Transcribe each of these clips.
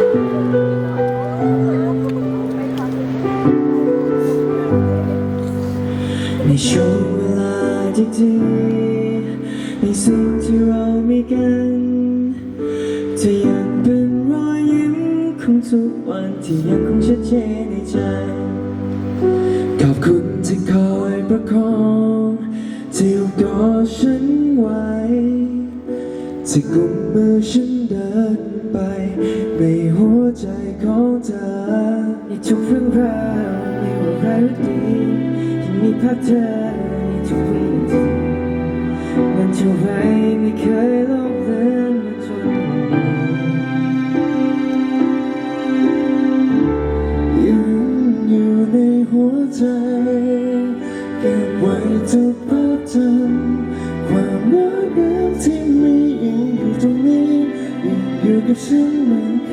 ในช่วงเวลาที่ดีในสุขที่เรามีกันจะยังเป็นรอยยิ้มของทุกวันที่ยังคงชัดเจนในใจขอบคุณ ที่กุมมือฉันเดินไปในหัวใจของเธอในทุกเรื่องราวไม่ว่าร้ายหรือดียังมีภาพเธอในทุกวินาทีมันเท่าไรไม่เคยลบเลือนมาจนยังอยู่ในหัวใจเก็บไว้ทุกภาพจำความรักที่มี กับฉันเหมือนเค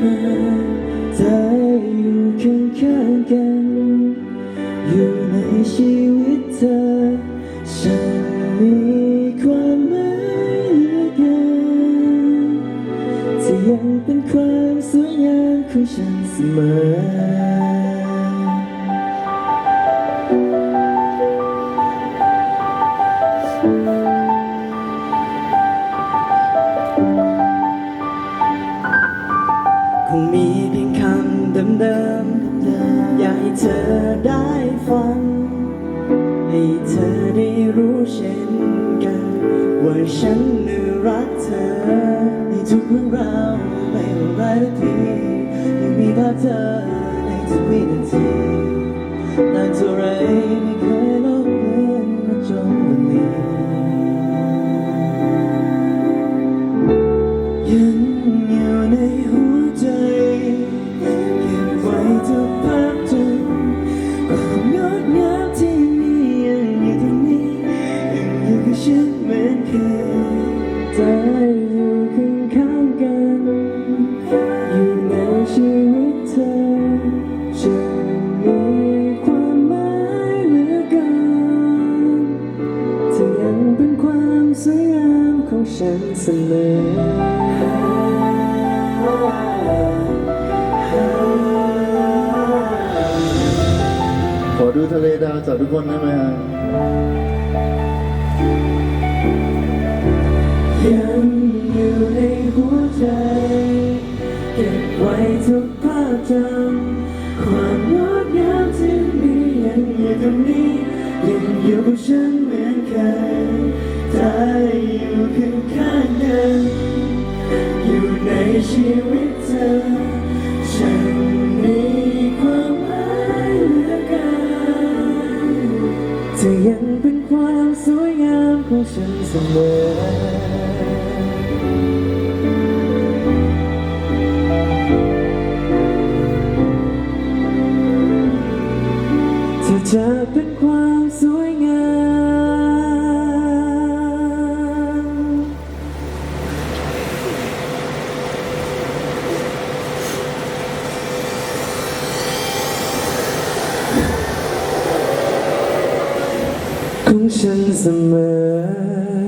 ยใจอยู่ข้างๆกัน อยู่ในชีวิตเธอ ฉันมีความหมายเหลือเกินจะยังเป็นความสวยงามของฉันเสมอ งมีเพียงคำเดิมๆอยากให้เธอได้ฟัง ให้เธอได้รู้เช่นกัน ว่าฉันน่ะรักเธอ ในทุกเรื่องราวไม่ว่ารายหรือดียังมีภาพเธอในทุกวินาทีนานเท่าไรไม่เคย ใจอยู่ข้างๆกัน อยู่ในชีวิตเธอจะมีความหมายเหลือเกินเธอยังเป็นความสวยงามของฉันเสมอขอดูทะเลดาวจากทุกคนได้ไหมฮะ ยังอยู่ในหัวใจ เก็บไว้ทุกภาพจำความงดงามที่มียังอยู่ตรงนี้ยังอยู่กับฉันเหมือนเคยได้อยู่ข้างๆกันอยู่ในชีวิต ฉันเสมอเธอจะเป็นความสวยงาม ฉันเสมอ